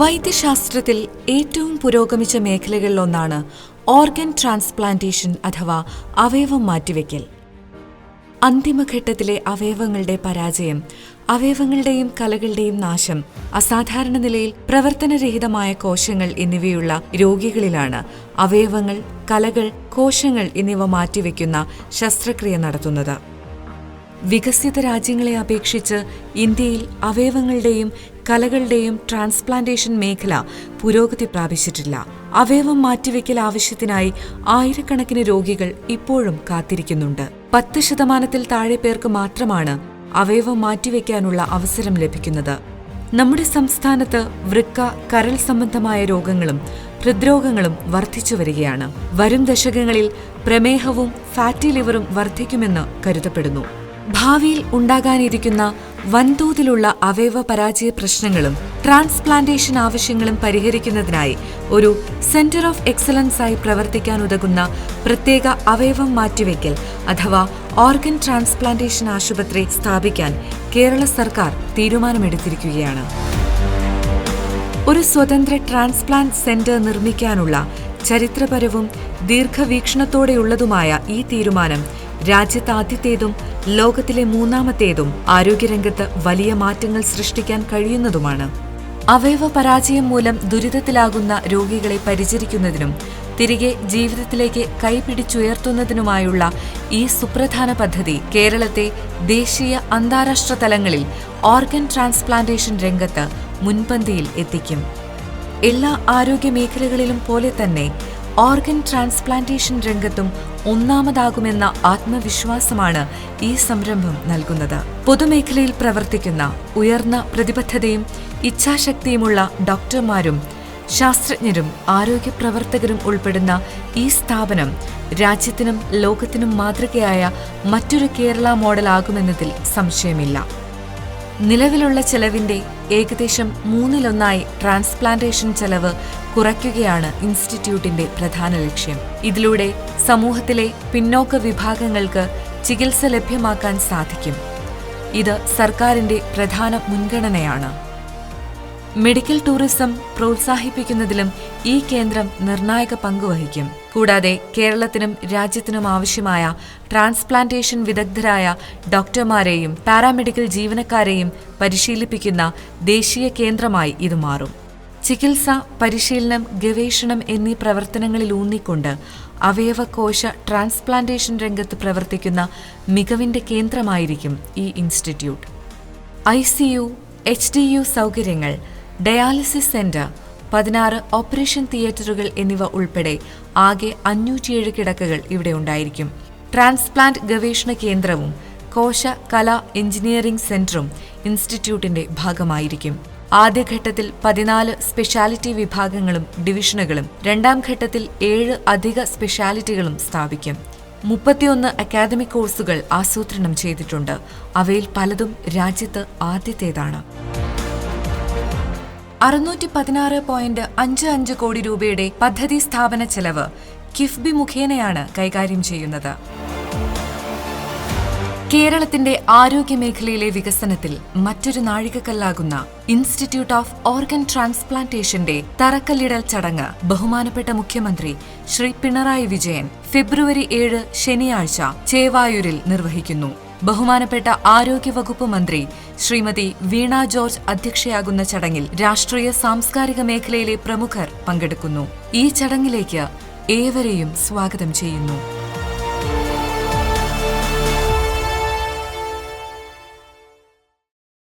വൈദ്യശാസ്ത്രത്തിൽ ഏറ്റവും പുരോഗമിച്ച മേഖലകളിലൊന്നാണ് organ transplantation അഥവാ അവയവം മാറ്റിവെക്കൽ. അന്തിമഘട്ടത്തിലെ അവയവങ്ങളുടെ പരാജയം അവയവങ്ങളുടെയും കലകളുടെയും നാശം അസാധാരണ നിലയിൽ പ്രവർത്തനരഹിതമായ കോശങ്ങൾ എന്നിവയുള്ള രോഗികളിലാണ് അവയവങ്ങൾ കലകൾ കോശങ്ങൾ എന്നിവ മാറ്റിവെക്കുന്ന ശസ്ത്രക്രിയ നടത്തുന്നത്. വികസിത രാജ്യങ്ങളെ അപേക്ഷിച്ച് ഇന്ത്യയിൽ അവയവങ്ങളുടെയും കലകളുടെയും ട്രാൻസ്പ്ലാന്റേഷൻ മേഖല പുരോഗതി പ്രാപിച്ചിട്ടില്ല. അവയവം മാറ്റിവെക്കൽ ആവശ്യത്തിനായി ആയിരക്കണക്കിന് രോഗികൾ ഇപ്പോഴും കാത്തിരിക്കുന്നുണ്ട്. പത്ത് ശതമാനത്തിൽ താഴെ പേർക്ക് മാത്രമാണ് അവയവം മാറ്റിവെക്കാനുള്ള അവസരം ലഭിക്കുന്നത്. നമ്മുടെ സംസ്ഥാനത്ത് വൃക്ക കരൾ സംബന്ധമായ രോഗങ്ങളും ഹൃദ്രോഗങ്ങളും വർദ്ധിച്ചു വരികയാണ്. വരും ദശകങ്ങളിൽ പ്രമേഹവും ഫാറ്റി ലിവറും വർദ്ധിക്കുമെന്ന് കരുതപ്പെടുന്നു. ഭാവിയിൽ ഉണ്ടാകാനിരിക്കുന്ന വൻതോതിലുള്ള അവയവ പരാജയ പ്രശ്നങ്ങളും ട്രാൻസ്പ്ലാന്റേഷൻ ആവശ്യങ്ങളും പരിഹരിക്കുന്നതിനായി ഒരു സെന്റർ ഓഫ് എക്സലൻസ് ആയി പ്രവർത്തിക്കാൻ ഉതകുന്ന പ്രത്യേക അവയവം മാറ്റിവെക്കൽ അഥവാ ഓർഗൻ ട്രാൻസ്പ്ലാന്റേഷൻ ആശുപത്രി സ്ഥാപിക്കാൻ കേരള സർക്കാർ തീരുമാനമെടുത്തിരിക്കുകയാണ്. ഒരു സ്വതന്ത്ര ട്രാൻസ്പ്ലാന്റ് സെന്റർ നിർമ്മിക്കാനുള്ള ചരിത്രപരവും ദീർഘവീക്ഷണത്തോടെയുള്ളതുമായ ഈ തീരുമാനം രാജ്യത്ത് ആദ്യത്തേതും ലോകത്തിലെ മൂന്നാമത്തേതും ആരോഗ്യരംഗത്ത് വലിയ മാറ്റങ്ങൾ സൃഷ്ടിക്കാൻ കഴിയുന്നതുമാണ്. അവയവ പരാജയം മൂലം ദുരിതത്തിലാകുന്ന രോഗികളെ പരിചരിക്കുന്നതിനും തിരികെ ജീവിതത്തിലേക്ക് കൈപിടിച്ചുയർത്തുന്നതിനുമായുള്ള ഈ സുപ്രധാന പദ്ധതി കേരളത്തെ ദേശീയ അന്താരാഷ്ട്ര തലങ്ങളിൽ ഓർഗൻ ട്രാൻസ്പ്ലാന്റേഷൻ രംഗത്ത് മുൻപന്തിയിൽ എത്തിക്കും. എല്ലാ ആരോഗ്യ മേഖലകളിലും പോലെ തന്നെ ഓർഗൻ ട്രാൻസ്പ്ലാന്റേഷൻ രംഗത്തും ഒന്നാമതാകുമെന്ന ആത്മവിശ്വാസമാണ് ഈ സംരംഭം നൽകുന്നത്. പൊതുമേഖലയിൽ പ്രവർത്തിക്കുന്ന ഉയർന്ന പ്രതിബദ്ധതയും ഇച്ഛാശക്തിയുമുള്ള ഡോക്ടർമാരും ശാസ്ത്രജ്ഞരും ആരോഗ്യ പ്രവർത്തകരും ഉൾപ്പെടുന്ന ഈ സ്ഥാപനം രാജ്യത്തിനും ലോകത്തിനും മാതൃകയായ മറ്റൊരു കേരള മോഡലാകുമെന്നതിൽ സംശയമില്ല. നിലവിലുള്ള ചെലവിന്റെ ഏകദേശം മൂന്നിലൊന്നായി ട്രാൻസ്പ്ലാന്റേഷൻ ചെലവ് കുറയ്ക്കുകയാണ് ഇൻസ്റ്റിറ്റ്യൂട്ടിന്റെ പ്രധാന ലക്ഷ്യം. ഇതിലൂടെ സമൂഹത്തിലെ പിന്നോക്ക വിഭാഗങ്ങൾക്ക് ചികിത്സ ലഭ്യമാക്കാൻ സാധിക്കും. ഇത് സർക്കാരിന്റെ പ്രധാന മുൻഗണനയാണ്. മെഡിക്കൽ ടൂറിസം പ്രോത്സാഹിപ്പിക്കുന്നതിലും ഈ കേന്ദ്രം നിർണായക പങ്കുവഹിക്കും കൂടാതെ കേരളത്തിനും രാജ്യത്തിനും ആവശ്യമായ ട്രാൻസ്പ്ലാന്റേഷൻ വിദഗ്ധരായ ഡോക്ടർമാരെയും പാരാമെഡിക്കൽ ജീവനക്കാരെയും പരിശീലിപ്പിക്കുന്ന ദേശീയ കേന്ദ്രമായി ഇത് മാറും. ചികിത്സ പരിശീലനം ഗവേഷണം എന്നീ പ്രവർത്തനങ്ങളിൽ ഊന്നിക്കൊണ്ട് അവയവകോശ ട്രാൻസ്പ്ലാന്റേഷൻ രംഗത്ത് പ്രവർത്തിക്കുന്ന മികവിന്റെ കേന്ദ്രമായിരിക്കും ഈ institute. I C U H D U സൗകര്യങ്ങൾ ഡയാലിസിസ് സെന്റർ പതിനാറ് ഓപ്പറേഷൻ തിയേറ്ററുകൾ എന്നിവ ഉൾപ്പെടെ ആകെ അഞ്ഞൂറ്റിയേഴ് കിടക്കകൾ ഇവിടെ ഉണ്ടായിരിക്കും. ട്രാൻസ്പ്ലാന്റ് ഗവേഷണ കേന്ദ്രവും കോശ കല എഞ്ചിനീയറിംഗ് സെന്ററും ഇൻസ്റ്റിറ്റ്യൂട്ടിന്റെ ഭാഗമായിരിക്കും. ആദ്യഘട്ടത്തിൽ പതിനാല് സ്പെഷ്യാലിറ്റി വിഭാഗങ്ങളും ഡിവിഷനുകളും രണ്ടാം ഘട്ടത്തിൽ ഏഴ് അധിക സ്പെഷ്യാലിറ്റികളും സ്ഥാപിക്കും. മുപ്പത്തിയൊന്ന് അക്കാദമിക് കോഴ്സുകൾ ആസൂത്രണം ചെയ്തിട്ടുണ്ട്. അവയിൽ പലതും രാജ്യത്ത് ആദ്യത്തേതാണ്. അറുന്നൂറ്റി പതിനാറ് പോയിന്റ് അഞ്ച് അഞ്ച് കോടി രൂപയുടെ പദ്ധതി സ്ഥാപന ചെലവ് കിഫ്ബി മുഖേനയാണ് കൈകാര്യം ചെയ്യുന്നത്. കേരളത്തിന്റെ ആരോഗ്യ മേഖലയിലെ വികസനത്തിൽ മറ്റൊരു നാഴികക്കല്ലാകുന്ന ഇൻസ്റ്റിറ്റ്യൂട്ട് ഓഫ് ഓർഗൻ ട്രാൻസ്പ്ലാന്റേഷന്റെ തറക്കല്ലിടൽ ചടങ്ങ് ബഹുമാനപ്പെട്ട മുഖ്യമന്ത്രി ശ്രീ പിണറായി വിജയൻ ഫെബ്രുവരി ഏഴ് ശനിയാഴ്ച ചേവായൂരിൽ നിർവഹിക്കുന്നു. ബഹുമാനപ്പെട്ട ആരോഗ്യവകുപ്പ് മന്ത്രി ശ്രീമതി വീണ ജോർജ് അധ്യക്ഷയാകുന്ന ചടങ്ങിൽ രാഷ്ട്രീയ സാംസ്കാരിക മേഖലയിലെ പ്രമുഖർ പങ്കെടുക്കുന്നു. ഈ ചടങ്ങിലേക്ക് ഏവരെയും സ്വാഗതം ചെയ്യുന്നു.